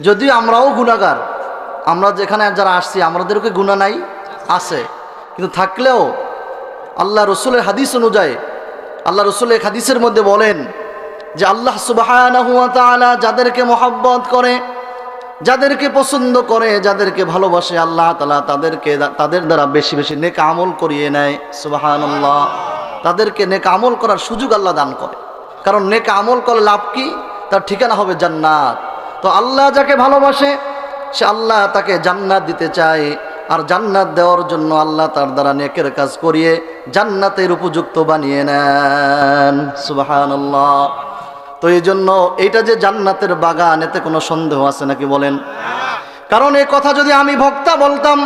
যদিও আমরাও গুণাগার, আমরা যেখানে যারা আসছি আমাদেরকে গুণা নাই? আছে। কিন্তু থাকলেও আল্লাহ রসুলের হাদিস অনুযায়ী, আল্লাহ রসুলের হাদিসের মধ্যে বলেন যে আল্লাহ সুবাহ যাদেরকে মহাব্বত করে, যাদেরকে পছন্দ করে, যাদেরকে ভালোবাসে, আল্লাহ তালা তাদেরকে, তাদের দ্বারা বেশি বেশি নেক আমল করিয়ে নেয় সুবাহান আল্লাহ তাদেরকে নেক আমল করার সুযোগ আল্লাহ দান করে। কারণ নেক আমল করলে লাভ কি? তার ঠিকানা হবে জান্নাত। তো আল্লাহ যাকে ভালোবাসে, সে আল্লাহ তাকে জান্নাত দিতে চায়। আর জান্নাত দেওয়ার জন্য আল্লাহ তার দ্বারা নেকের কাজ করিয়ে জান্নাতের উপযুক্ত বানিয়ে নেন। সুবাহান তো এই জন্য এইটা যে জান্নাতের বাগান, এতে কোনো সন্দেহ আছে নাকি বলেন? কারণ এই কথা যদি আমি ভক্তা বলতাম,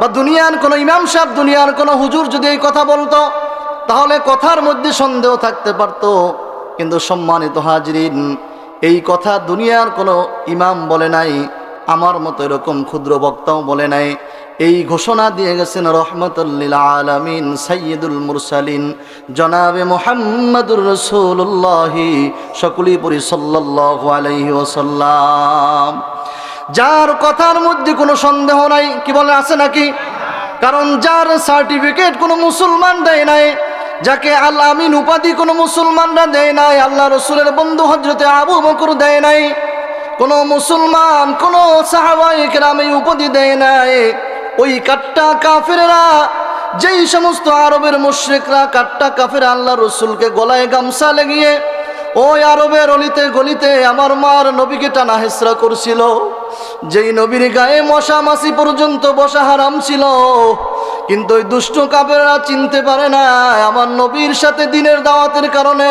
বা দুনিয়ার কোনো ইমাম সাহেব, দুনিয়ার কোনো হুজুর যদি এই কথা বলতো, তাহলে কথার মধ্যে সন্দেহ থাকতে পারত। কিন্তু সম্মানিত হাজরিন এই কথা দুনিয়ার কোনো ইমাম বলে নাই, আমার মতো এরকম ক্ষুদ্র বক্তাও বলে নাই। এই ঘোষণা দিয়ে গেছেন রহমতুল্লিল আলমিন সৈয়দুল মুরসালিন। জনাবে মোহাম্মদুর রসুল্লাহি সকলি পরি সাল্লাহ আলহি যার কথার মধ্যে কোনো সন্দেহ নাই, কি বলে আছে নাকি? কারণ যার সার্টিফিকেট কোনো মুসলমান দেয় নাই যাকে আল্লাহ আমিন উপাধি কোনো মুসলমানরা দেয় নাই, আল্লাহ রসুলের বন্ধু হজরতে আবু মকুর দেয় নাই। কোনো মুসলমান, কোনো সাহাবাই আমি উপাধি দেয় নাই। ওই কাট্টা কাফেরা যেই সমস্ত আরবের মুশ্রিকরা কাট্টা কাফের আল্লাহ রসুলকে গলায় গামছা লেগিয়ে ওই আরবের অলিতে গলিতে আমার মার নবীকে টানা হেসরা করছিল। যেই নবীর গায়ে মশা মাসি পর্যন্ত বসা হারাম ছিল। কিন্তু ওই দুষ্ট কাপেরা চিনতে পারে না, আমার নবীর সাথে দিনের দাওয়াতের কারণে।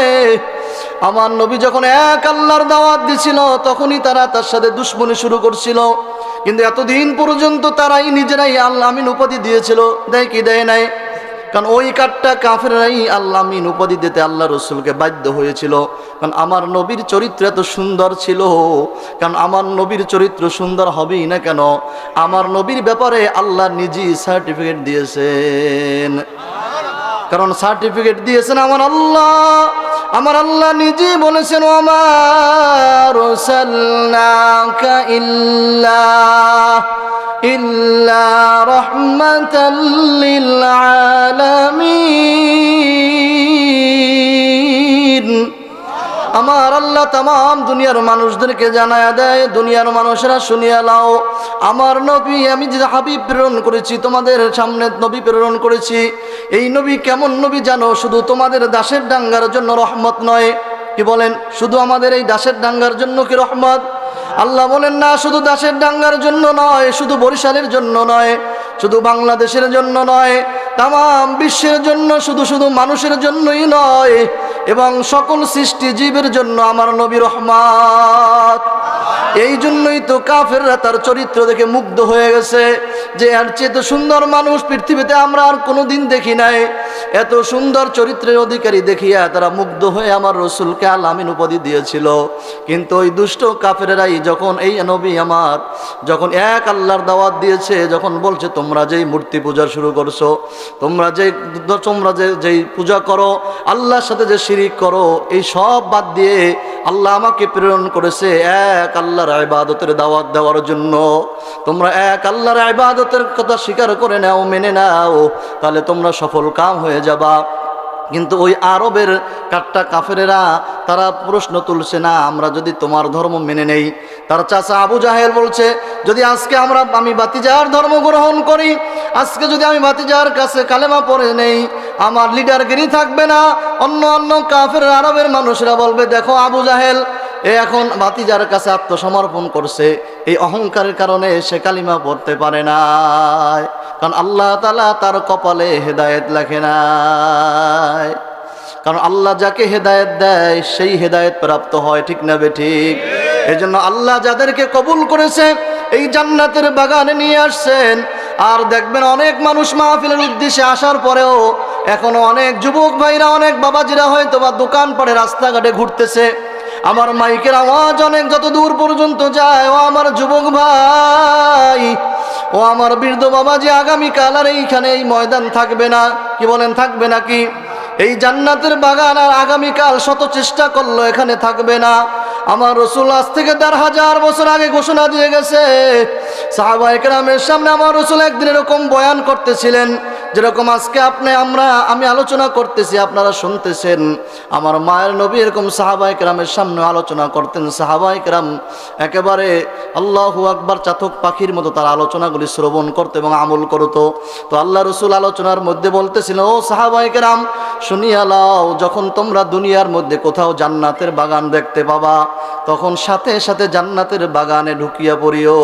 আমার নবী যখন এক আল্লাহর দাওয়াত দিছিল, তখনই তারা তার সাথে দুশ্মনী শুরু করছিল। কিন্তু এতদিন পর্যন্ত তারাই নিজেরাই আল্লাহ আমিন উপাধি দিয়েছিল। দেয় কি, দেয় নাই? কারণ ওই কাঠটা কাফেরাই আল্লাহ মিন উপাধি দিতে আল্লাহ রসুলকে বাধ্য হয়েছিল। কারণ আমার নবীর চরিত্র এত সুন্দর ছিল। কারণ আমার নবীর চরিত্র সুন্দর হবেই না কেন? আমার নবীর ব্যাপারে আল্লাহ নিজেই সার্টিফিকেট দিয়েছেন। কারণ সার্টিফিকেট দিয়েছেন আমার আল্লাহ। আমার আল্লাহ নিজে বলেছেন আমার ইল্লা রহমাতাল্লিল আলামিন আমার আল্লাহ তাম দুনিয়ার মানুষদেরকে জানায় দেয়, দুনিয়ার মানুষেরা শুনিয়া লাও। আমার নবী, আমি যে হাবিব প্রেরণ করেছি, তোমাদের সামনে নবী প্রেরণ করেছি। এই নবী কেমন নবী জানো? শুধু তোমাদের দাসের ডাঙ্গার জন্য রহমত নয়। কি বলেন? শুধু আমাদের এই দাসের ডাঙ্গার জন্য কি রহমত? আল্লাহ বলেন, না, শুধু দাসের ডাঙ্গার জন্য নয়, শুধু বরিশালের জন্য নয়, শুধু বাংলাদেশের জন্য নয় তাম বিশ্বের জন্য, শুধু শুধু মানুষের জন্যই নয়, এবং সকল সৃষ্টি জীবের জন্য আমার নবী রহমাত। এই জন্যই তো কাফেররা তার চরিত্র দেখে মুগ্ধ হয়ে গেছে যে আর চেয়ে তো সুন্দর মানুষ পৃথিবীতে আমরা আর কোনোদিন দেখি নাই। এত সুন্দর চরিত্রের অধিকারী দেখিয়া তারা মুগ্ধ হয়ে আমার রসুলকে আলামিন উপাধি দিয়েছিল। কিন্তু ওই দুষ্ট কাফেরাই যখন এই নবী আমার, যখন এক আল্লাহর দাওয়াত দিয়েছে, যখন বলছে, তোমরা যেই মূর্তি পূজা শুরু করছ, তোমরা যে তোমরা যে, যেই পূজা করো, আল্লাহর সাথে যে শিরিক করো, এই সব বাদ দিয়ে আল্লাহ আমাকে প্রেরণ করেছে এক আল্লাহর ইবাদতের দাওয়াত দেওয়ার জন্য। তোমরা এক আল্লাহর ইবাদতের কথা স্বীকার করে নাও, মেনে নাও, তাহলে তোমরা সফল কাম হয়ে যাবা। কিন্তু ওই আরবের কাট্টা কাফেরেরা, তারা প্রশ্ন তুলছে, না, আমরা যদি তোমার ধর্ম মেনে নেই। তার চাচা আবু জাহেল বলছে, যদি আজকে আমরা, আমি বাতিজার ধর্ম গ্রহণ করি, আজকে যদি আমি বাতিজার কাছে কালেমা পড়ে নেই, আমার লিডারগিরি থাকবে না? অন্য অন্য কাফের আরবের মানুষরা বলবে, দেখো আবু জাহেল এ এখন বাতিজার কাছে আত্মসমর্পণ করছে। এই অহংকারের কারণে সে কালিমা পড়তে পারে না কারণ আল্লাহ তালা তার কপালে হেদায়েত লেখে নাই। কারণ আল্লাহ যাকে হেদায়েত দেয়, সেই হেদায়েত প্রাপ্ত হয়, ঠিক না বে ঠিক? এই জন্য আল্লাহ যাদেরকে কবুল করেছে, এই জান্নাতের বাগানে নিয়ে আসছেন। আর দেখবেন অনেক মানুষ মাহফিলের উদ্দেশ্যে আসার পরেও এখনও অনেক যুবক ভাইরা, অনেক বাবাজিরা হয়তো বা দোকান পড়ে রাস্তাঘাটে ঘুরতেছে। আমার মাইকের আওয়াজ অনেক যত দূর পর্যন্ত যায়। ও আমার যুবক ভাই, ও আমার বৃদ্ধ বাবা যে আগামীকাল আর এইখানে এই ময়দান থাকবে না। কি বলেন, থাকবে নাকি? এই জান্নাতের বাগান আর আগামীকাল শত চেষ্টা করল, এখানে থাকবে না। আমার রসুল আজ থেকে দেড় হাজার বছর আগে ঘোষণা দিয়ে গেছে সাহাবাহিকেরামের সামনে আমার রসুল একদিন এরকম বয়ান করতেছিলেন যেরকম আজকে আপনি, আমরা, আমি আলোচনা করতেছি, আপনারা শুনতেছেন, আমার মায়ের নবী এরকম সাহাবাহিক রামের সামনে আলোচনা করতেন। সাহাবাহিক রাম একেবারে আল্লাহু আকবার চাতক পাখির মতো তার আলোচনাগুলি শ্রবণ করতো এবং আমল করতো। তো আল্লাহ রসুল আলোচনার মধ্যে বলতেছিল, ও সাহাবাহিক রাম শুনিয়া লাও, যখন তোমরা দুনিয়ার মধ্যে কোথাও জান্নাতের বাগান দেখতে পাবা, তখন সাথে সাথে জান্নাতের বাগানে ঢুকিয়া পড়িও।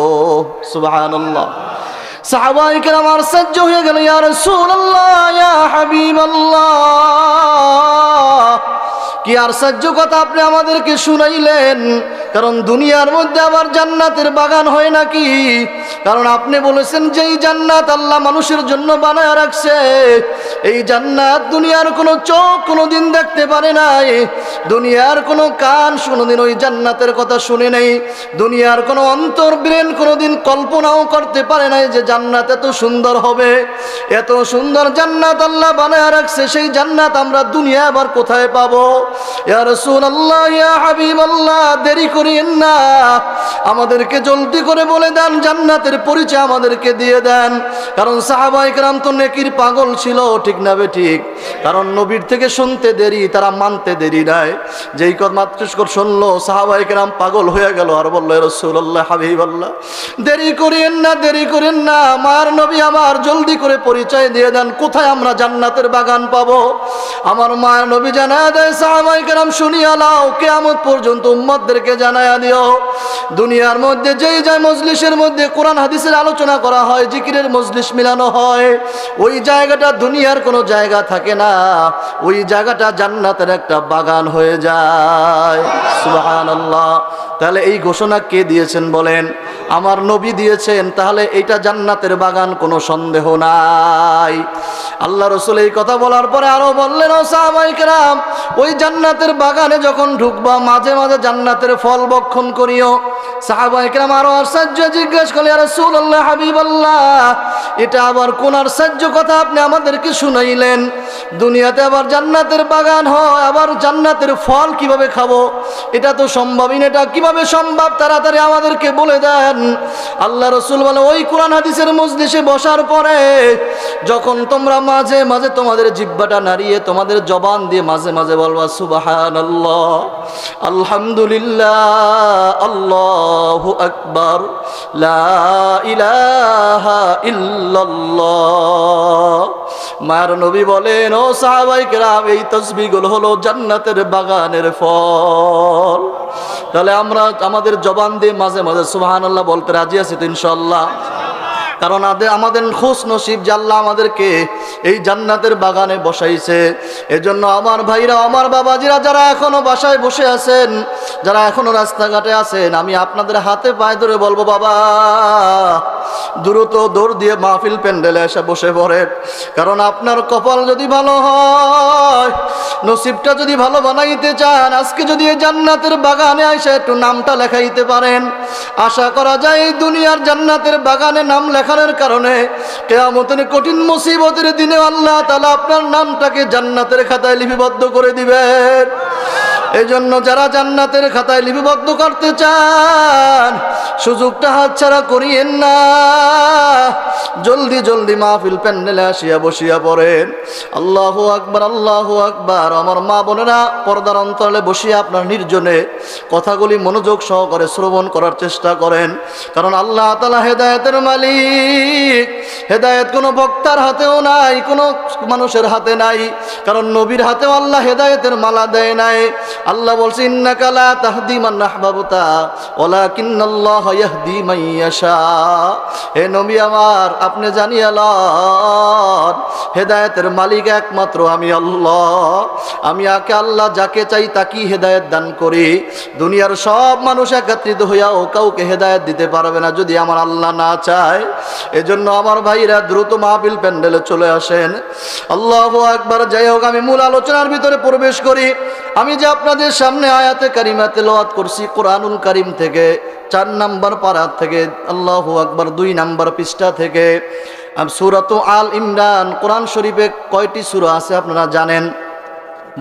সুবহানাল্লাহ কেরাম আমার সহ্য হয়ে গেল ইয়ার ইয়া হাবিবাল্লাহ। কি আর সহ্য কথা আপনি আমাদেরকে শুনাইলেন? কারণ দুনিয়ার মধ্যে আবার জান্নাতের বাগান হয় নাকি? কারণ আপনি বলেছেন যে এই জান্নাত আল্লাহ মানুষের জন্য বানায় রাখছে। এই জান্নাত দুনিয়ার কোনো চোখ কোনো দিন দেখতে পারে নাই। দুনিয়ার কোনো কান কোনোদিন ওই জান্নাতের কথা শুনে নেই। দুনিয়ার কোনো অন্তর ব্রেন কোনোদিন কল্পনাও করতে পারে নাই যে জান্নাত এত সুন্দর হবে। এত সুন্দর জান্নাত আল্লাহ বানায় রাখছে, সেই জান্নাত আমরা দুনিয়া আবার কোথায় পাবো? ইয়ার সুন আল্লাহ ইয়া হাবিব আল্লাহ দেরি করিয়েন না। আমাদেরকে জলদি করে বলে দেন, জান্নাতের পরিচয় আমাদেরকে দিয়ে দেন। কারণ সাহাবাইকরাম তো নেকির পাগল ছিল, ঠিক ঠিক না বে ঠিক। কারণ নবীর থেকে শুনতে দেরি, তারা মানতে দেরি নাই। যেই কর মাতৃষ্কর শুনলো সাহাবাহিকেরাম পাগল হয়ে গেল আর বলল রসুল্লাহ হাবি বল্লা দেরি করেন না, দেরি করেন না। আমার নবী আমার জলদি করে পরিচয় দিয়ে দেন, কোথায় আমরা জান্নাতের বাগান পাব? আমার মায়ের নবী জানায় দেয় সাহাবাহিক রাম শুনিয়া লাও কেয়ামত পর্যন্ত উম্মদদেরকে জানায়া দিও। দুনিয়ার মধ্যে যেই যায় মজলিসের মধ্যে কোরআন, হাদিসের আলোচনা করা হয়, জিকিরের মজলিস মিলানো হয়। ওই জায়গাটা দুনিয়ার কোনো জায়গা থাকে না, ওই জায়গাটা জান্নাতের একটা বাগান হয়ে যায়। সুবহানাল্লাহ। তাহলে এই ঘোষণা কে দিয়েছেন বলেন? আমার নবী দিয়েছেন, তাহলে এইটা জান্নাতের বাগান কোনো সন্দেহ নাই। আল্লাহ রসুল এই কথা বলার পরে আরও বললেন, ও সাহাবাইকেরাম ওই জান্নাতের বাগানে যখন ঢুকবা, মাঝে মাঝে জান্নাতের ফল বক্ষণ করিও। সাহাবাইকেরাম আরও আশ্চর্য জিজ্ঞেস করলে রসুল আল্লাহ হাবিব আল্লাহ এটা আবার কোন আশ্চর্য কথা আপনি আমাদেরকে শুনাইলেন দুনিয়াতে আবার জান্নাতের বাগান হয়, আবার জান্নাতের ফল কীভাবে খাব? এটা তো সম্ভবই না। এটা কীভাবে সম্ভব? তাড়াতাড়ি আমাদেরকে বলে দেন। আল্লাহ রসুল বলে, ওই কোরআন হাদিসের মজলিসে বসার পরে যখন তোমরা মাঝে মাঝে তোমাদের জিব্বাটা নাড়িয়ে তোমাদের জবান দিয়ে মাঝে মাঝে বলবা সুবাহান আল্লাহ আলহামদুলিল্লাহ, আল্লাহ আকবার ইলাহা ইল্লাল্লাহ। মায়ের নবী বলেন, ও সাহাবাই কেরাম, এই তসবিগুলো হলো জান্নাতের বাগানের ফল। তাহলে আমরা আমাদের জবান দিয়ে মাঝে মাঝে সুবাহান আল্লাহ বলতে রাজি আছি তো ইনশাল্লাহ কারণ আমাদের খোশ নসিব জাল্লা আমাদেরকে এই জান্নাতের বাগানে বসাইছে। এজন্য আমার ভাইরা, আমার বাবাজিরা যারা এখনও বাসায় বসে আছেন, যারা এখনও রাস্তাঘাটে আছেন, আমি আপনাদের হাতে পায়ে ধরে বলব, বাবা, দ্রুত দৌড় দিয়ে মাহফিল প্যান্ডেলে এসে বসে পড়ে। কারণ আপনার কপাল যদি ভালো হয়, নসিবটা যদি ভালো বানাইতে চান, আজকে যদি এই জান্নাতের বাগানে এসে একটু নামটা লেখাইতে পারেন। আশা করা যায় এই দুনিয়ার জান্নাতের বাগানে নাম লেখানোর কারণে কেয়ামতের কঠিন মুসিবতের দিনে আল্লাহ তালা আপনার নামটাকে জান্নাতের খাতায় লিপিবদ্ধ করে দিবেন। এই জন্য যারা জান্নাতের খাতায় লিপিবদ্ধ করতে চান, সুযোগটা হাতছাড়া করিয়েন না। জলদি জলদি মাহফিল প্যান্ডেলে আসিয়া বসিয়া পড়েন। আল্লাহ আকবার আল্লাহ আকবার। আমার মা বোনেরা পর্দার অন্তরালে বসিয়া আপনার নির্জনে কথাগুলি মনোযোগ সহকারে শ্রবণ করার চেষ্টা করেন। কারণ আল্লাহ তালা হেদায়তের মালিক। হেদায়ত কোনো বক্তার হাতেও নাই, কোনো মানুষের হাতে নাই। কারণ নবীর হাতেও আল্লাহ হেদায়তের মালা দেয় নাই। আল্লাহ বলছে, ইন্নাকা লা তাহদি মান ইয়াহদি মান ইয়াশা। হে নবী আমার, আপনি জানিয়ে লন হেদায়েতের মালিক একমাত্র আমি আল্লাহ। আমি আকে আল্লাহ যাকে চাই তাকেই হেদায়েত দান করি। দুনিয়ার সব মানুষ একত্রিত হইয়াও কাউকে হেদায়েত দিতে পারবে না যদি আমার আল্লাহ না চায়। এজন্য আমার ভাইরা দ্রুত মাহফিল প্যান্ডেলে চলে আসেন। আল্লাহ একবার যাই হোক, আমি মূল আলোচনার ভিতরে প্রবেশ করি। আমি যে আপনাদের সামনে আয়াতে কারিমা তেলাওয়াত করছি কোরআনুল করিম থেকে, চার নাম্বার পাড়া থেকে, আল্লাহ আকবার দুই নাম্বার পৃষ্ঠা থেকে। সুরাত আল ইমরান, কোরআন শরীফে কয়টি সুরা আছে আপনারা জানেন?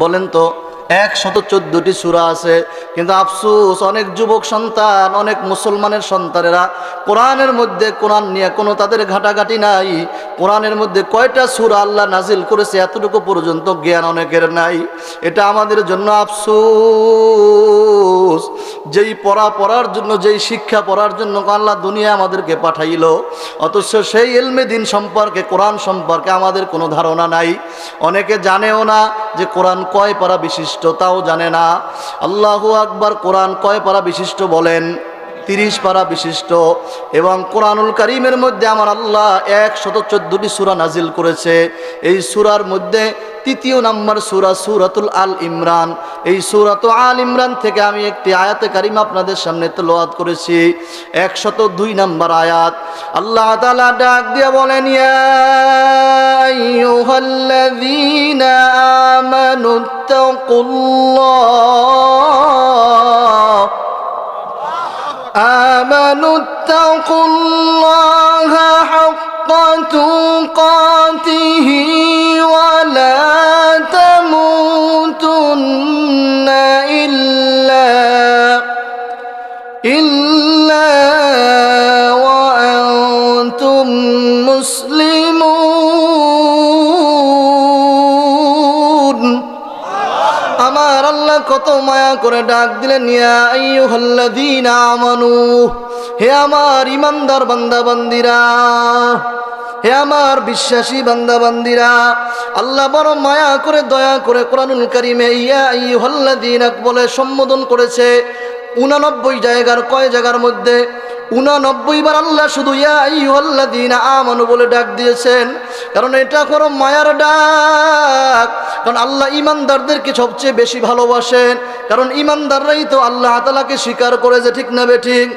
বলেন তো। একশত চোদ্দটি সুরা আছে। কিন্তু আফসুস, অনেক যুবক সন্তান, অনেক মুসলমানের সন্তানেরা কোরআনের মধ্যে কোরআন নিয়ে কোনো তাদের ঘাটাঘাটি নাই। কোরআনের মধ্যে কয়টা সুরা আল্লাহ নাজিল করেছে এতটুকু পর্যন্ত জ্ঞান অনেকের নাই। এটা আমাদের জন্য আফসুস। যেই পড়া পড়ার জন্য, যেই শিক্ষা পড়ার জন্য আল্লাহ দুনিয়া আমাদেরকে পাঠাইল। অথচ সেই এলমে দিন সম্পর্কে, কোরআন সম্পর্কে আমাদের কোনো ধারণা নাই। অনেকে জানেও না যে কোরআন কয় পারা বিশিষ্ট। তাও জানে না। আল্লাহু আকবার কোরআন কয় পারা বিশিষ্ট বলেন? তিরিশ পারা বিশিষ্ট এবং কোরআনুল করিমের মধ্যে আমার আল্লাহ একশত চোদ্দটি সুরা নাজিল করেছে। এই সুরার মধ্যে তৃতীয় নাম্বার সুরা সুরাতুল আল ইমরান। এই সুরাত আল ইমরান থেকে আমি একটি আয়াতে কারিমা আপনাদের সামনে তেলোয়াত করেছি। একশত দুই নম্বর আয়াত। আল্লাহ তাআলা ডাক দিয়ে বলেন আমানুত্তাকুল্লাহ آمنوا اتقوا الله حق تقاته ولا মায়া করে ডাক দিলেন আমানু, হে আমার ইমানদার বান্দা বান্দিরা হে আমার বিশ্বাসী বান্দা বান্দিরা আল্লাহ বড় মায়া করে, দয়া করে কোরআনুল কারিমে, ইয়া আইয়ুহাল্লাযীনা বলে সম্বোধন করেছে। উনানব্বই জায়গার কয় জায়গার মধ্যে উনানব্বই বার আল্লাহ শুধু আমানু বলে ডাক দিয়েছেন। কারণ এটা কোনো মায়ার ডাক। কারণ আল্লাহ ইমানদারদেরকে সবচেয়ে বেশি ভালোবাসেন। কারণ ইমানদাররাই তো আল্লাহ তালাকে স্বীকার করে যে ঠিক না বে ঠিক।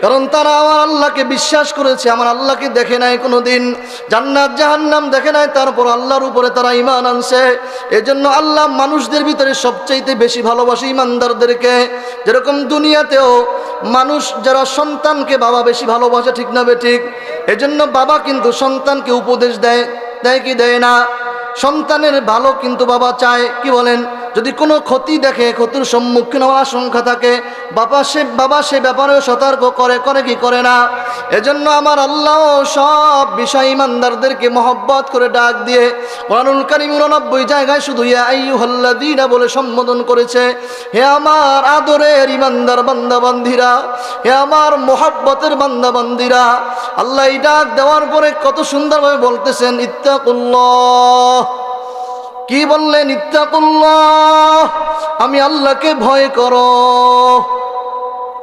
কারণ তারা আমার আল্লাহকে বিশ্বাস করেছে, আমার আল্লাহকে দেখে নাই কোনো দিন জান্নাত, জাহান্নাম দেখে নাই, তারপর আল্লাহর উপরে তারা ইমান আনছে। এজন্য আল্লাহ মানুষদের ভিতরে সবচাইতে বেশি ভালোবাসে ইমানদারদেরকে যেরকম দুনিয়াতেও মানুষ যারা সন্তানকে বাবা বেশি ভালোবাসে, ঠিক না ঠিক? এজন্য বাবা কিন্তু সন্তানকে উপদেশ দেয় দেয় কি দেয় না? সন্তানের ভালো কিন্তু বাবা চায়, কি বলেন? যদি কোনো ক্ষতি দেখে, ক্ষতির সম্মুখীন হওয়ার আশঙ্কা থাকে, বাবা সে বাবা সে ব্যাপারেও সতর্ক করে করে কি করে না? এজন্য আমার আল্লাহ সব বিষয় ইমানদারদেরকে মহব্বত করে ডাক দিয়ে কোরআনুল কারিম উননব্বই জায়গায় শুধু ইয়া আইয়ুহাল্লাযীনা বলে সম্বোধন করেছে, হে আমার আদরের ইমানদার বান্দাবান্দিরা, হে আমার মোহাব্বতের বান্দা বান্দিরা আল্লাহ এই ডাক দেওয়ার পরে কত সুন্দরভাবে বলতেছেন, ইত্তাকুল্লাহ। কি বললেন ইত্তাকুল্লাহ, আমি আল্লাহকে ভয় করো।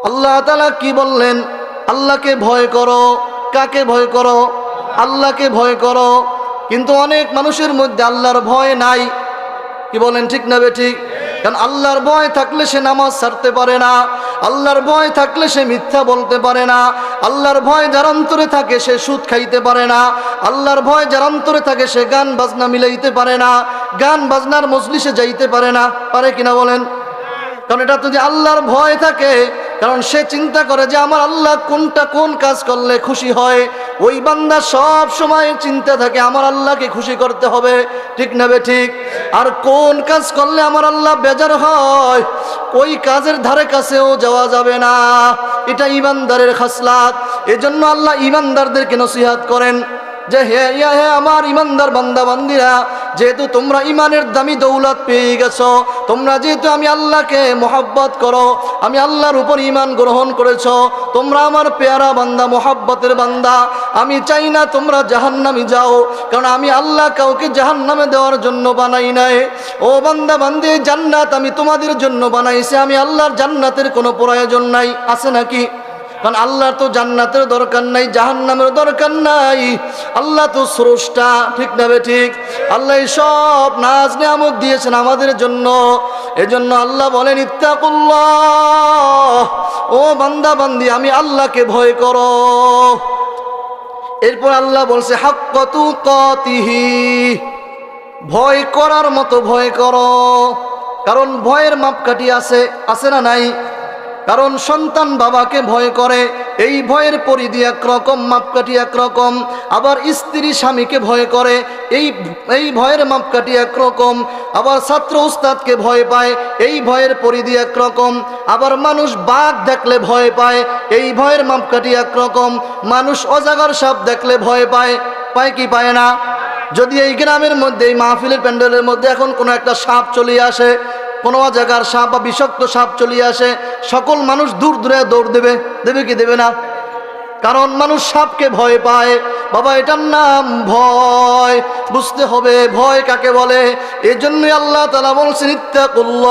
আল্লাহ তালা কি বললেন, আল্লাহকে ভয় করো। কাকে ভয় করো? আল্লাহকে ভয় করো। কিন্তু অনেক মানুষের মধ্যে আল্লাহর ভয় নাই। কি বলেন, ঠিক না বে ঠিক? কারণ আল্লাহর ভয় থাকলে সে নামাজ ছাড়তে পারে না। আল্লাহর ভয় থাকলে সে মিথ্যা বলতে পারে না। আল্লাহর ভয় যার অন্তরে থাকে সে সুদ খাইতে পারে না। আল্লাহর ভয় যার অন্তরে থাকে সে গান বাজনা মিলাইতে পারে না। গান বাজনার মজলিসে যাইতে পারে না। পারে কিনা বলেন? কারণ এটা যদি আল্লাহর ভয় থাকে কারণ সে চিন্তা করে যে আমার আল্লাহ কোনটা কোন কাজ করলে খুশি হয়। ওই বান্দা সব সময় চিন্তা থাকে, আমার আল্লাহকে খুশি করতে হবে। ঠিক না বে ঠিক? আর কোন কাজ করলে আমার আল্লাহ বেজার হয়? ওই কাজের ধারে কাছেও যাওয়া যাবে না। এটা ইমানদারের খাসলাত। এজন্য আল্লাহ ইমানদারদেরকে নসিহাত করেন। যে হে, ইয়া হে আমার ইমানদার বান্দা, বান্দিরা, যেহেতু তোমরা ইমানের দামি দৌলত পেয়ে গেছো, তোমরা যেহেতু আমি আল্লাহকে মোহাব্বত করো, আমি আল্লাহর উপর ইমান গ্রহণ করেছ, তোমরা আমার পেয়ারা বান্দা, মোহাব্বতের বান্দা, আমি চাই না তোমরা জাহান্নামি যাও, কারণ আমি আল্লাহ কাউকে জাহান্নামে দেওয়ার জন্য বানাই নাই। ও বান্দা, বান্দি, জান্নাত আমি তোমাদের জন্য বানাইছি, আমি আল্লাহর জান্নাতের কোনো প্রয়োজন নাই, আছে নাকি? কারণ আল্লাহ তো জান্নাতের দরকার নাই, জাহান্নামের দরকার নাই। আল্লাহ তো স্রষ্টা, ঠিক না ঠিক? আল্লাহ সব নাজ নিয়ামত দিয়েছেন আমাদের জন্য। এজন্য আল্লাহ বলেন, ইত্তাকুল্লাহ। ও বান্দা, বান্দি, আমি আল্লাহকে ভয় করো। এরপর আল্লাহ বলছে হাক্কতু কতিহি ভয় করার মতো ভয় করো। কারণ ভয়ের মাপকাঠি আছে আছে না নাই? কারণ সন্তান বাবাকে ভয় করে। এই ভয়ের পরিধি একরকম, মাপকাঠি একরকম। আবার স্ত্রী স্বামীকে ভয় করে। এই এই ভয়ের মাপকাঠি একরকম। আবার ছাত্র উস্তাদকে ভয় পায়। এই ভয়ের পরিধি একরকম। আবার মানুষ বাঘ দেখলে ভয় পায়। এই ভয়ের মাপকাঠি একরকম। মানুষ অজাগর সাপ দেখলে ভয় পায়। পায় কি পায় না? যদি এই গ্রামের মধ্যে, এই মাহফিলের প্যান্ডেলের মধ্যে এখন কোনো একটা সাপ চলে আসে কোনো জায়গার সাপ বা বিষাক্ত সাপ চলিয়ে আসে, সকল মানুষ দূর দূরে দৌড় দেবে। দেবে কি দেবে না? কারণ মানুষ সাপকে ভয় পায়। বাবা, এটার নাম ভয়। বুঝতে হবে, ভয় কাকে বলে? এই জন্যই আল্লাহ তালা বলছেন করল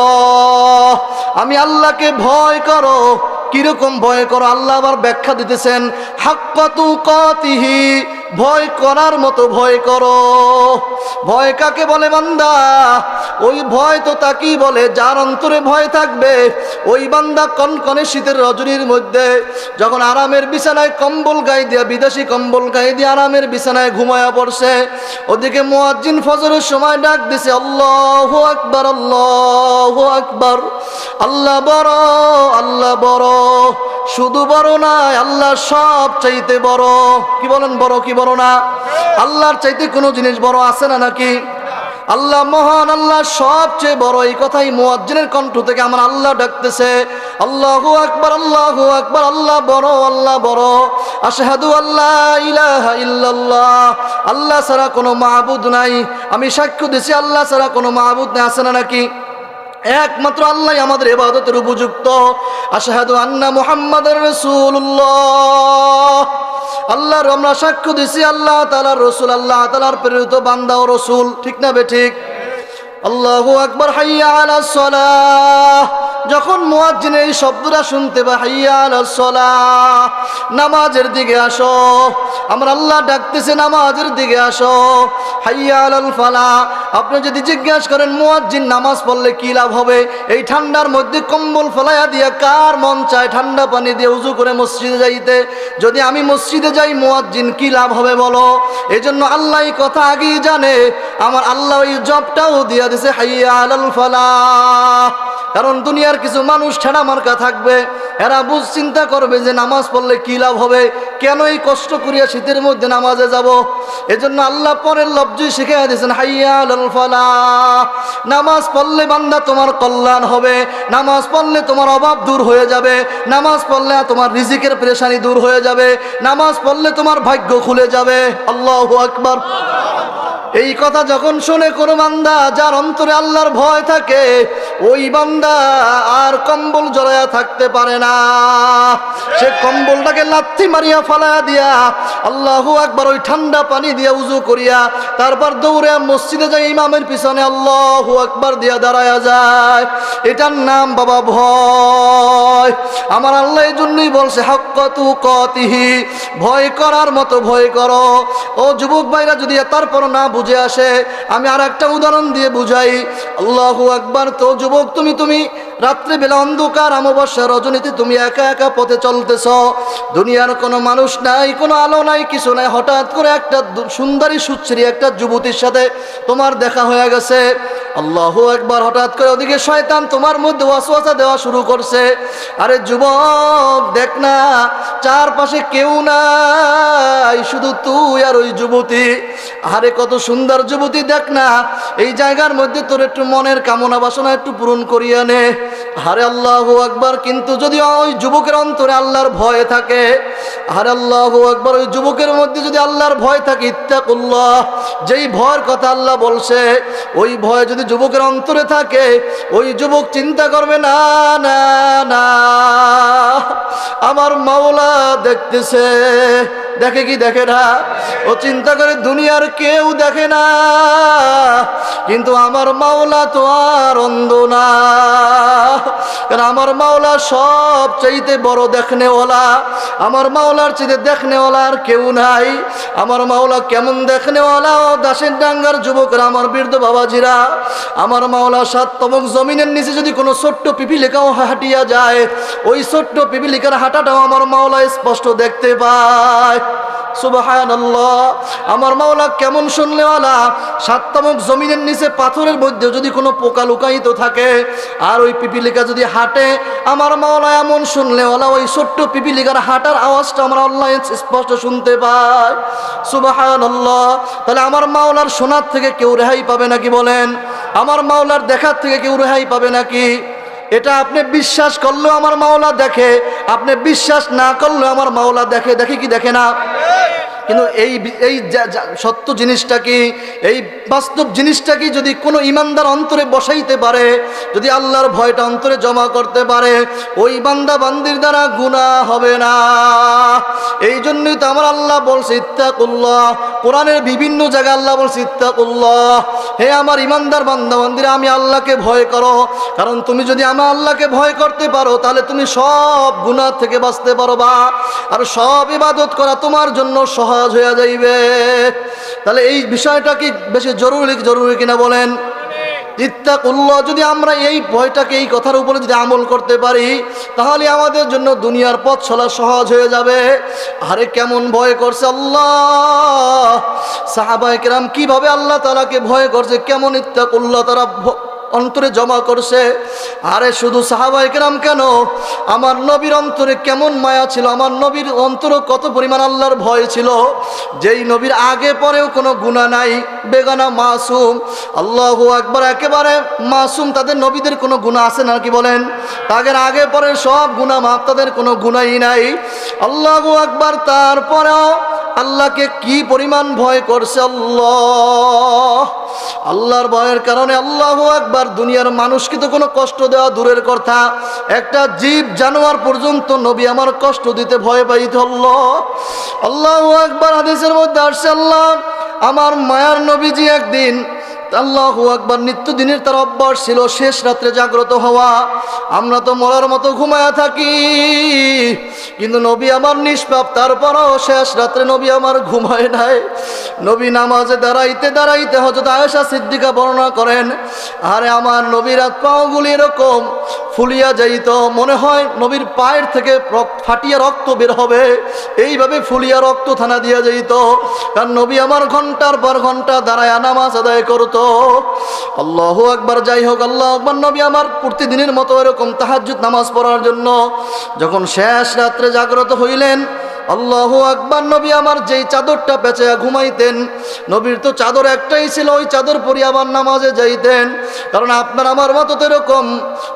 আমি আল্লাহকে ভয় করো। কীরকম ভয় করো? আল্লাহ আবার ব্যাখ্যা দিতেছেন হাক্কাতু কাতিহি ভয় করার মতো ভয় করো। ভয় কাকে বলে বান্দা? ওই ভয় তো তাকেই বলে, যার অন্তরে ভয় থাকবে, ওই বান্দা কনকনে শীতের রজনীর মধ্যে, যখন আরামের বিছানায় কম্বল গায়ে দিয়া, বিদেশি কম্বল গায়ে দিয়ে আরামের বিছানায় ঘুমায়া পড়ছে, ওদিকে মুয়াজ্জিন ফজরের সময় ডাক দিছে, আল্লাহ আকবার আল্লাহ আকবার, আল্লাহ বড় আল্লাহ বড়। শুধু বড় না আল্লাহ সব চাইতে বড়। কি বলেন বড়, কি বড় না? আল্লাহর চাইতে কোনো জিনিস বড় আছে না নাকি? আল্লাহ মহান আল্লাহ সবচেয়ে বড়। এই কথাই মুয়াজ্জিনের কণ্ঠ থেকে আমার আল্লাহ ডাকতেছে। আল্লাহু আকবার আল্লাহু আকবার, আল্লাহ বড় আল্লাহ বড়। আশহাদু আল্লাহ ইলাহা ইল্লাল্লাহ। আল্লাহ ছাড়া কোনো মাহবুদ নাই। আমি সাক্ষ্য দিছি, আল্লাহ ছাড়া কোনো মাহবুদ নাই, আছে না নাকি? একমাত্র আল্লাহ আমাদের এবাদতের উপযুক্ত। আশাহাদু আন্না মুহাম্মাদুর রসুল্লাহ আল্লাহর আমরা সাক্ষ্য দিছি আল্লাহ তালার রসুল, আল্লাহ তালার প্রেরিত বান্দা ও রসুল। ঠিক না বে ঠিক? আল্লাহু আকবর, হাইয়া আলা সালাহ। যখন মুয়াজ্জিন এই শব্দটা শুনতে বা হাইয়া আলাস নামাজের দিকে আসো। আমার আল্লাহ ডাকতেছে, নামাজের দিকে আসো। হাইয়া আলাল ফালা, আপনি যদি জিজ্ঞাসা করেন, মুয়াজ্জিন নামাজ পড়লে কি লাভ হবে? এই ঠান্ডার মধ্যে কম্বল ফলাইয়া দিয়া কার মন চায় ঠান্ডা পানি দিয়ে উজু করে মসজিদে যাইতে? যদি আমি মসজিদে যাই, মুয়াজ্জিন কি লাভ হবে বলো? এই জন্য আল্লাহ এই কথা আগেই জানে। আমার আল্লাহ ওই জবটাও দিয়া দিছে, হাইয়া আলাল ফালা। কারণ দুনিয়ার কিছু মানুষ ঠেড়া মার্কা থাকবে। এরা বুঝ চিন্তা করবে যে নামাজ পড়লে কি লাভ হবে? কেন এই কষ্ট করিয়া শীতের মধ্যে নামাজে যাব? এজন্য আল্লাহ পরের লব্জই শিখে দিয়েছেন হাইয়া আলাল ফালা। নামাজ পড়লে বান্দা তোমার কল্যাণ হবে। নামাজ পড়লে তোমার অভাব দূর হয়ে যাবে। নামাজ পড়লে তোমার রিজিকের পেরেশানি দূর হয়ে যাবে। নামাজ পড়লে তোমার ভাগ্য খুলে যাবে। আল্লাহ আকবার। এই কথা যখন শুনে কোনো বান্দা যার অন্তরে আল্লাহর ভয় থাকে, ওই বান্দা আর কম্বল জড়ায়া থাকতে পারে না। সে কম্বলটাকে লাথি মারিয়া ফালায়া দিয়া আল্লাহু একবার ওই ঠান্ডা পানি দিয়া উজু করিয়া তারপর দৌড়ে মসজিদে যায় ইমামের পিছনে আল্লাহু একবার দিয়া দাঁড়ায়া যায়। এটার নাম বাবা ভয়। আমার আল্লাহ এই জন্যই বলছে হাক্কাতু কতিহি ভয় করার মতো ভয় করো। ও যুবক ভাইরা, যদি তারপর না বুঝে আসে। আমি আর একটা উদাহরণ দিয়ে বুঝাই। আল্লাহু আকবার তো যুবক তুমি তুমি রাত্রে বেলা অন্ধকার অমাবস্যা রজনীতে তুমি একা একা পথে চলতেছ। দুনিয়ার কোনো মানুষ নাই, কোনো আলো নাই, কিছু নাই। হঠাৎ করে একটা সুন্দরী সুচ্ছরি, একটা যুবতীর সাথে তোমার দেখা হয়ে গেছে। আল্লাহ একবার হঠাৎ করে ওদিকে শয়তান তোমার মধ্যে ওয়াসওয়াসা দেওয়া শুরু করছে। আরে যুবক, দেখ না, চারপাশে কেউ নাই, শুধু তুই আর ওই যুবতী। আরে কত সুন্দর যুবতী, দেখ না, এই জায়গার মধ্যে তোর একটু মনের কামনা বাসনা একটু পূরণ করিয়া নে। আরে আল্লাহ আকবার, কিন্তু যদি ওই যুবকের অন্তরে আল্লাহর ভয় থাকে, হারে আল্লাহ আকবার, ওই যুবকের মধ্যে যদি আল্লাহর ভয় থাকে, ইত্তাকুল্লাহ, যেই ভয়ের কথা আল্লাহ বলছে, ওই ভয় যদি যুবকের অন্তরে থাকে, ওই যুবক চিন্তা করবে, না না না, আমার মাওলা দেখতেছে। দেখে কি দেখে না? ও চিন্তা করে দুনিয়ার কেউ দেখে না। কিন্তু আমার মাওলা তো আর অন্ধ না। কারণ আমার মাওলা সব চাইতে বড় দেখনেওয়ালা? আমার মাওলার চাইতে দেখনেওয়ালা আর কেউ নাই। আমার মাওলা কেমন দেখনেওয়ালা? ও দাসের ডাঙ্গার যুবকরা, আমার বৃদ্ধ বাবাজিরা। আমার মাওলা সাত তমক জমিনের নিচে যদি কোনো ছোট্ট পিপিলিকাও হাঁটিয়া যায়, ওই ছোট্ট পিপিলিকার হাঁটাটাও আমার মাওলা স্পষ্ট দেখতে পায়। আমার মাওলা কেমন শুনলেওয়ালা? সাততমক জমিনের নিচে পাথরের মধ্যে যদি কোনো পোকা লুকায়িত থাকে আর ওই পিপিলিকা যদি হাঁটে, আমার মাওলা এমন শুনলেওয়ালা, ওই ছোট্ট পিপিলিকার হাঁটার আওয়াজটা আমরা আল্লাহ স্পষ্ট শুনতে পাই। সুবহানাল্লাহ, তাহলে আমার মাওলার শোনার থেকে কেউ রেহাই পাবে নাকি বলেন? আমার মাওলার দেখার থেকে কেউ রেহাই পাবে নাকি? এটা আপনি বিশ্বাস করলেও আমার মাওলা দেখে, আপনি বিশ্বাস না করলেও আমার মাওলা দেখে দেখে কি দেখে না? কিন্তু এই এই সত্য জিনিসটা কি? এই বাস্তব জিনিসটা কি যদি কোনো ইমানদার অন্তরে বসাইতে পারে, যদি আল্লাহর ভয়টা অন্তরে জমা করতে পারে, ওই বান্দা বান্দির দ্বারা গুণা হবে না। এই জন্যই তো আমার আল্লাহ বলছে, ইত্তাকুল্লাহ। কোরআনের বিভিন্ন জায়গায় আল্লাহ বলছে, ইত্তাকুল্লাহ। হে আমার ইমানদার বান্দা বান্দিরা, আমি আল্লাহকে ভয় করো। কারণ তুমি যদি আমার আল্লাহকে ভয় করতে পারো, তাহলে তুমি সব গুনাহ থেকে বাঁচতে পারবা। আর সব ইবাদত করা তোমার জন্য সহজ হয়ে যাইবে। তাহলে এই বিষয়টা কি বেশি জরুরি জরুরি কিনা বলেন? ইত্তাকুল্লাহ, যদি আমরা এই ভয়টাকে, এই কথার উপরে যদি আমল করতে পারি, তাহলে আমাদের জন্য দুনিয়ার পথ চলা সহজ হয়ে যাবে। আরে কেমন ভয় করছে আল্লাহ! সাহাবায়ে কেরাম কীভাবে আল্লাহ তাআলাকে ভয় করছে? কেমন ইত্তাকুল্লাহ, তারা অন্তরে জমা করছে। আরে শুধু সাহাবাই কেরাম কেন? আমার নবীর অন্তরে কেমন মায়া ছিল? আমার নবীর অন্তরে কত পরিমাণ আল্লাহর ভয় ছিল? যেই নবীর আগে পরেও কোনো গুণা নাই, বেগানা মাসুম। আল্লাহ একবার একেবারে মাসুম। তাদের নবীদের কোনো গুণা আছে না কি বলেন? তাদের আগে পরে সব গুণা মাপ তাদের কোনো গুণাই নাই। আল্লাহ একবার তারপরেও আল্লাহকে কি পরিমাণ ভয় করছে আল্লাহ? আল্লাহর ভয়ের কারণে আল্লাহ একবার দুনিয়ার মানুষকে তো কোনো কষ্ট দেওয়া দূরের কথা। একটা জীব জানোয়ার পর্যন্ত নবী আমার কষ্ট দিতে ভয় পাইত আল্লাহ। আল্লাহ একবার হাদিসের মধ্যে আসছে আল্লাহ, আমার মায়ার নবীজি একদিন আল্লাহ আকবার, নিত্যদিনের তার অভ্যাস ছিল, শেষ রাত্রে জাগ্রত হওয়া। আমরা তো মরার মতো ঘুমায়া থাকি। কিন্তু নবী আমার নিষ্পাপ, তারপরও শেষ রাত্রে নবী আমার ঘুমায় নাই। নবী নামাজে দাঁড়াইতে দাঁড়াইতে হজরত আয়েশা সিদ্দিকা বর্ণনা করেন, আরে আমার নবীর হাত পাওগুলি এরকম ফুলিয়া যাইত, মনে হয় নবীর পায়ের থেকে ফাটিয়া রক্ত বের হবে। এইভাবে ফুলিয়া রক্ত থানা দিয়া যাইত। কারণ নবী আমার ঘণ্টার পর ঘণ্টা দাঁড়ায় নামাজ আদায় করতো। আল্লাহ একবার যাই হোক আল্লাহ আকবর, নবী আমার প্রতিদিনের মতো এরকম তাহাজ্জুদ নামাজ পড়ার জন্য যখন শেষ রাত্রে জাগ্রত হইলেন আল্লাহ আকবার, নবী আমার যেই চাদরটা পেঁচে ঘুমাইতেন, নবীর তো চাদর একটাই ছিল, ওই চাদর পরি আবার নামাজে যাইতেন। কারণ আপনার আমার মতো তো এরকম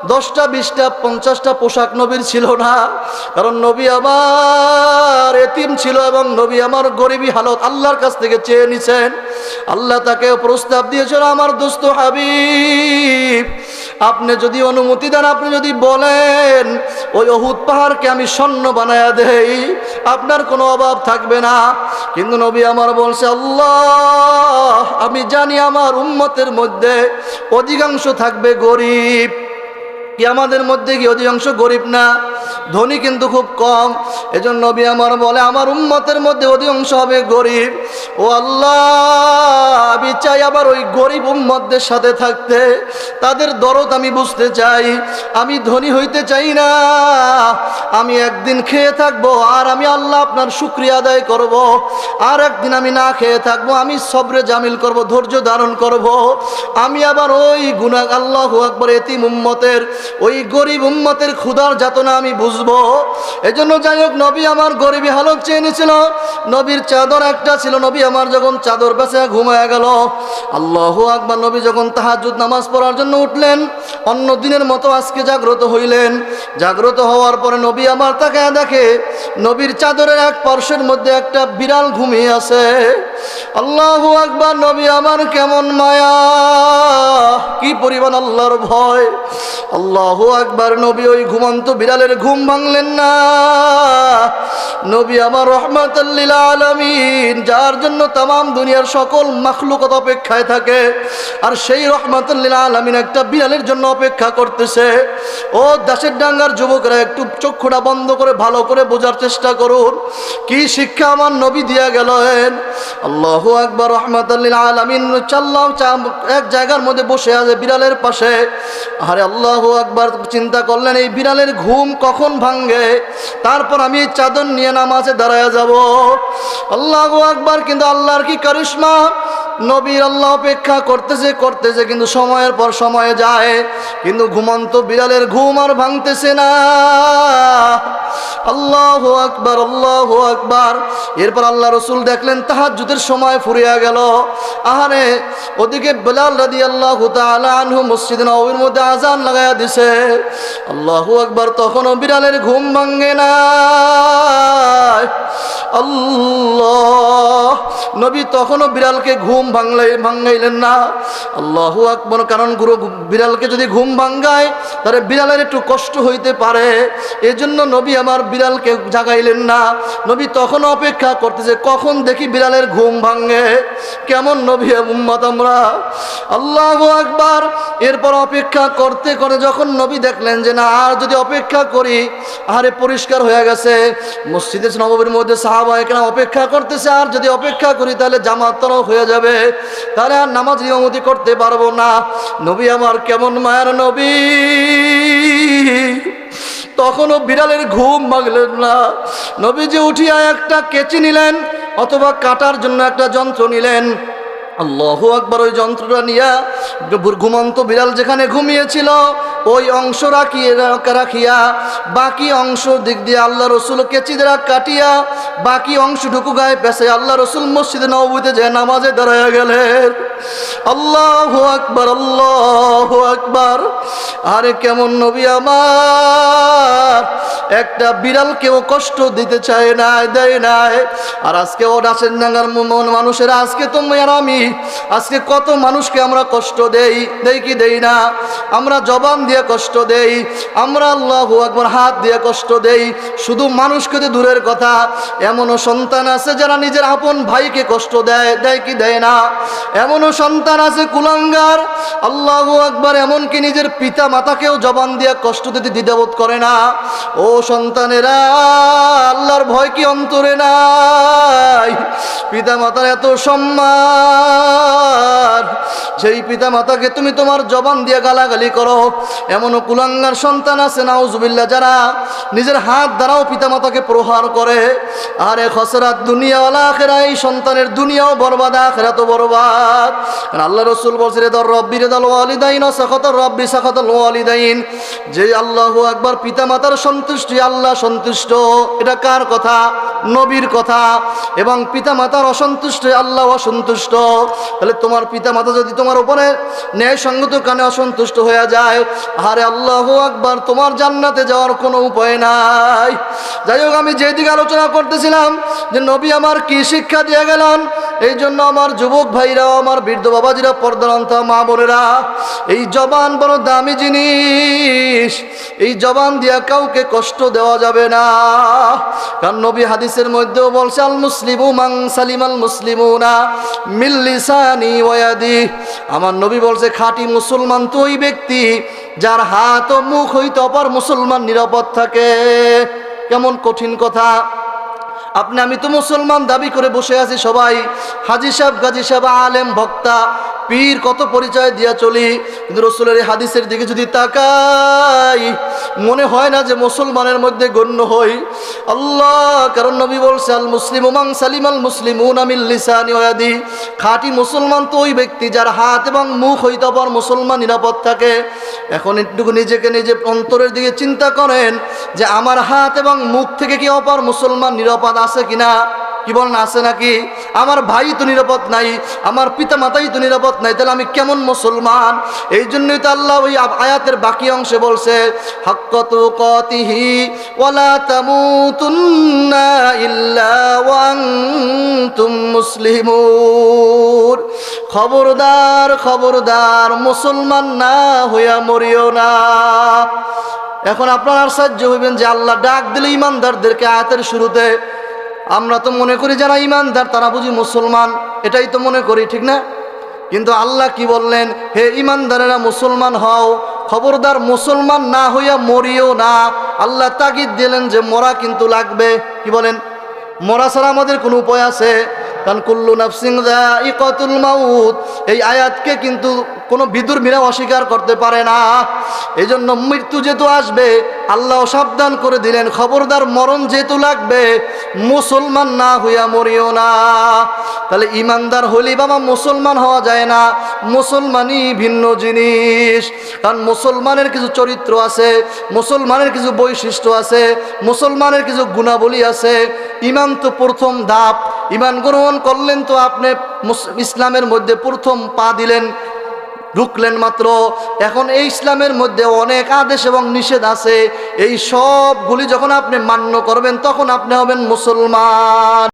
দশটা, বিশটা, পঞ্চাশটা পোশাক নবীর ছিল না। কারণ নবী আমার এতিম ছিল এবং নবী আমার গরিবী হালত আল্লাহর কাছ থেকে চেয়ে নিছেন। আল্লাহ তাকে প্রস্তাব দিয়েছিল আমার দোস্ত হাবিব আপনি যদি অনুমতি দেন, আপনি যদি বলেন, ওই অহুদ পাহাড়কে আমি স্বর্ণ বানায়া দেই, আপনার কোনো অভাব থাকবে না। কিন্তু নবী আমার বলছে, আল্লাহ, আমি জানি আমার উন্মতের মধ্যে অধিকাংশ থাকবে গরিব। কি আমাদের মধ্যে কি অধিকাংশ গরিব না? ধনী কিন্তু খুব কম। এজন্য নবী আমার বলে, আমার উম্মতের মধ্যে অধিকাংশ হবে গরিব। ও আল্লাহ, আমি চাই আবার ওই গরিব উম্মতদের সাথে থাকতে। তাদের দরদ আমি বুঝতে চাই। আমি ধনী হইতে চাই না। আমি একদিন খেয়ে থাকব, আর আমি আল্লাহ আপনার শুক্রিয়া আদায় করব। আর একদিন আমি না খেয়ে থাকব, আমি সবরে জামিল করব, ধৈর্য ধারণ করব। আমি আবার ওই গুণা আল্লাহ আকবর এতিম উম্মতের, ওই গরিব উম্মতের ক্ষুধার যাতনা আমি বুঝব। এজন্য যাই হোক, নবী আমার গরিবী হালত চেয়ে নিয়েছিল নবীর চাদর একটা ছিল। নবী আমার যখন চাদর বেঁচে ঘুমায় গেল, আল্লাহ আকবার, নবী যখন তাহাজুদ নামাজ পড়ার জন্য উঠলেন, অন্য দিনের মতো আজকে জাগ্রত হইলেন। জাগ্রত হওয়ার পরে নবী আমার তাকে দেখে, নবীর চাদরের এক পার্শ্বের মধ্যে একটা বিড়াল ঘুমিয়ে আছে। আল্লাহ আকবার, নবী আমার কেমন মায়া, কি পরিমাণ আল্লাহর ভয়। আল্লাহ আকবার, নবী ওই ঘুমন্ত বিড়ালের ঘুম ভাঙলেন না। নবী আমার রহমতুল্লিল আলমিন, যার জন্য তাম দুনিয়ার সকল মাখলুকত অপেক্ষায় থাকে, আর সেই রহমতুল্লিল আলমিন একটা বিড়ালের জন্য অপেক্ষা করতেছে। ও দাসের ডাঙ্গার যুবকরা, একটু চক্ষুটা বন্ধ করে, ভালো করে বোঝার চেষ্টা করুন। কি শিক্ষা আমার নবী দিয়া গেলেন? আল্লাহ আকবার রহমাতাল্লিল আলামিন চাল্লাহ এক জায়গার মধ্যে বসে আছে বিড়ালের পাশে। আরে আল্লাহু আকবার, চিন্তা করলেন, এই বিড়ালের ঘুম কখন ভাঙ্গে তারপর আমি চাদর নিয়ে নামাজে দাঁড়ায় যাব। আল্লাহ আকবার কিন্তু আল্লাহর কি কারিশমা? নবীর আল্লাহ অপেক্ষা করতেছে করতেছে, কিন্তু সময়ের পর সময়ে যায়, কিন্তু ঘুমন্ত বিড়ালের ঘুম আর ভাঙতেছে না। আল্লাহ আকবার আল্লাহ আকবার। এরপর আল্লাহ রসুল দেখলেন, তাহাজ্জুদের সময় ফুরিয়া গেল। আহারে, ওদিকে বেলাল রাদি আল্লাহ আনহু মসজিদ নবীর মধ্যে আজান লাগাইয়া দিছে। আল্লাহু আকবার, তখনও বিড়ালের ঘুম ভাঙ্গে না। আল্লাহ, নবী তখনও বিড়ালকে ঘুম ভাঙলাই ভাঙ্গাইলেন না। আল্লাহু আকবর। কারণ গুরু বিড়ালকে যদি ঘুম ভাঙ্গায় তাহলে বিড়ালের একটু কষ্ট হইতে পারে। এজন্য নবী আমার বিড়ালকে জাগাইলেন না। নবী তখন অপেক্ষা করতেছে, কখন দেখি বিড়ালের ঘুম ভাঙ্গে কেমন নবী উম্মত আমরা? আল্লাহু আকবার। এরপর অপেক্ষা করতে করে যখন নবী দেখলেন যে না, আর যদি অপেক্ষা করি আরে পরিষ্কার হয়ে গেছে। মসজিদে নববীর মধ্যে সাহাবা এখানে অপেক্ষা করতেছে, আর যদি অপেক্ষা করি, তাহলে জামাত হয়ে যাবে। তাহলে আর নামাজ নিয়মতি করতে পারব না। নবী আমার কেমন মায়ের নবী? তখনও বিড়ালের ঘুম ভাঙলেন না। নবীজি উঠিয়া একটা কেচি নিলেন, অথবা কাটার জন্য একটা যন্ত্র নিলেন। আল্লাহ আকবার ওই যন্ত্রটা নিয়া ঘুমন্ত বিড়াল যেখানে ঘুমিয়েছিল ওই অংশ রাখিয়ে রাখিয়া, বাকি অংশ দিক দিয়ে আল্লাহ রসুল কেচি দ্বারা কাটিয়া, বাকি অংশ অংশটুকু গায়ে পেছে আল্লাহ রসুল মসজিদ নবীতে যে নামাজে দাঁড়ায় গেলেন। আল্লাহ আকবার আল্লাহ আকবার। আরে কেমন নবী আমার। একটা বিড়ালকেও কষ্ট দিতে চায় না, দেয় নাই আর আজকে ও ডাসের ডাঙ্গার মন মানুষেরা, আজকে তো আর আমি, আজকে কত মানুষকে আমরা কষ্ট দেই দেই কি দেই না? আমরা জবান দিয়ে কষ্ট দেই, আমরা আল্লাহ একবার হাত দিয়ে কষ্ট দেই। শুধু মানুষকে তো দূরের কথা, এমনও সন্তান আছে যারা নিজের আপন ভাইকে কষ্ট দেয় দেয় কি দেয় না? এমনও সন্তান আছে কুলাঙ্গার, আল্লাহ একবার এমনকি নিজের পিতা মাতাকেও জবান দিয়ে কষ্ট দিতে দ্বিধাবোধ করে না। ও সন্তানেরা, আল্লাহর ভয় কি অন্তরে নাই? পিতা মাতার এত সম্মান সেই পিতা মাতাকে তুমি তোমার জবান দিয়ে গালাগালি করো এমনও কুলাঙ্গার সন্তান আছে নাউজুবিল্লা যারা নিজের হাত দ্বারাও পিতা মাতাকে প্রহার করে। আরে খসরাত দুনিয়াওয়ালা আখেরা, এই সন্তানের দুনিয়াও বরবাদ আখেরা তো বরবাদ আল্লাহ রসুল বলছে, রে দর রব্বি, রে দল ওয়ালিদাইন সাখত রব্বি, সাখত ওয়ালিদাইন। যে আল্লাহ একবার পিতামাতার সন্তুষ্টি, আল্লাহ সন্তুষ্ট। এটা কার কথা? নবীর কথা। এবং পিতা মাতার অসন্তুষ্ট আল্লাহ অসন্তুষ্ট। তাহলে তোমার পিতা মাতা যদি তোমার উপরে ন্যায় সঙ্গত কানে অসন্তুষ্ট হয়ে যায় আরে আল্লাহ আকবার, তোমার জান্নাতে যাওয়ার কোনো উপায় নাই। যাই হোক আমি যেদিকে আলোচনা করতেছিলাম যে নবী আমার কি শিক্ষা দিয়ে গেলেন, এই জন্য আমার যুবক ভাইরাও, আমার বৃদ্ধ বাবাজিরা পর্দানন্তা মা বোনেরা, এই জবান বড় দামি জিনিস। এই জবান দিয়া কাউকে কষ্ট দেওয়া যাবে না। কারণ নবী হাদিসের মধ্যেও বলছে, আল মুসলিমু মাং সালিমাল মুসলিমুনা মিল্লিসানি ওয়াদি আমার নবী বলছে, খাঁটি মুসলমান তো ওই ব্যক্তি যার হাত ও মুখ হইতে অপর মুসলমান নিরাপদ থাকে। কেমন কঠিন কথা। আপনি, আমি তো মুসলমান দাবি করে বসে আছি সবাই। হাজি সাহেব, গাজী সাহেব, আলেম, ভক্তা। পীর, কত পরিচয় দিয়া চলি। কিন্তু রসুলের হাদিসের দিকে যদি তাকাই, মনে হয় না যে মুসলমানের মধ্যে গণ্য হই। আল্লাহ, কারণ নবী বলছে আল মুসলিম উমাং সালিম আল মুসলিম উনামিল লিসানি ওয়াদি খাঁটি মুসলমান তো ওই ব্যক্তি যার হাত এবং মুখ হইতে পর মুসলমান নিরাপদ থাকে। এখন একটুকু নিজেকে নিজে অন্তরের দিকে চিন্তা করেন যে আমার হাত এবং মুখ থেকে কি অপার মুসলমান নিরাপদ আছে কিনা। কি বলেন আছে নাকি? আমার ভাই তো নিরাপদ নাই, আমার পিতা মাতাই তো নিরাপদ নাই, তাহলে আমি কেমন মুসলমান? এই জন্যই তো আল্লাহ ওই আয়াতের বাকি অংশে বলছে কতিহি ওয়ালা ইল্লা খবরদার খবরদার, মুসলমান না হইয়া মরিও না। এখন আপনার আশ্চর্য হইবেন যে আল্লাহ ডাক দিলে ইমানদারদেরকে আয়াতের শুরুতে আমরা তো মনে করি যারা ইমানদার, তারা বুঝি মুসলমান। এটাই তো মনে করি, ঠিক না? কিন্তু আল্লাহ কি বললেন? হে ইমানদারেরা, মুসলমান হও। খবরদার মুসলমান না হইয়া মরিও না। আল্লাহ তাগিদ দিলেন যে মরা কিন্তু লাগবে। কি বলেন? মরা ছাড়া আমাদের কোনো উপায় আছে? কারণ কুল্লু নাফসিং ইকতুল মাউত। এই আয়াতকে কিন্তু কোনো বিদুর মিরা অস্বীকার করতে পারে না। এই জন্য মৃত্যু যেহেতু আসবে, আল্লাহ সাবধান করে দিলেন, খবরদার মরণ যেহেতু লাগবে, মুসলমান না হইয়া মরিও না। তাহলে ইমানদার হলি বাবা মুসলমান হওয়া যায় না, মুসলমানই ভিন্ন জিনিস। কারণ মুসলমানের কিছু চরিত্র আছে, মুসলমানের কিছু বৈশিষ্ট্য আছে, মুসলমানের কিছু গুণাবলী আছে। ইমান তো প্রথম ধাপ, ইমান গ্রহণ করলেন তো আপনি ইসলামের মধ্যে প্রথম পা দিলেন ঢুকলেন মাত্র। এখন এই ইসলামের মধ্যে অনেক আদেশ এবং নিষেধ আছে। এই সবগুলি যখন আপনি মান্য করবেন, তখন আপনি হবেন মুসলমান।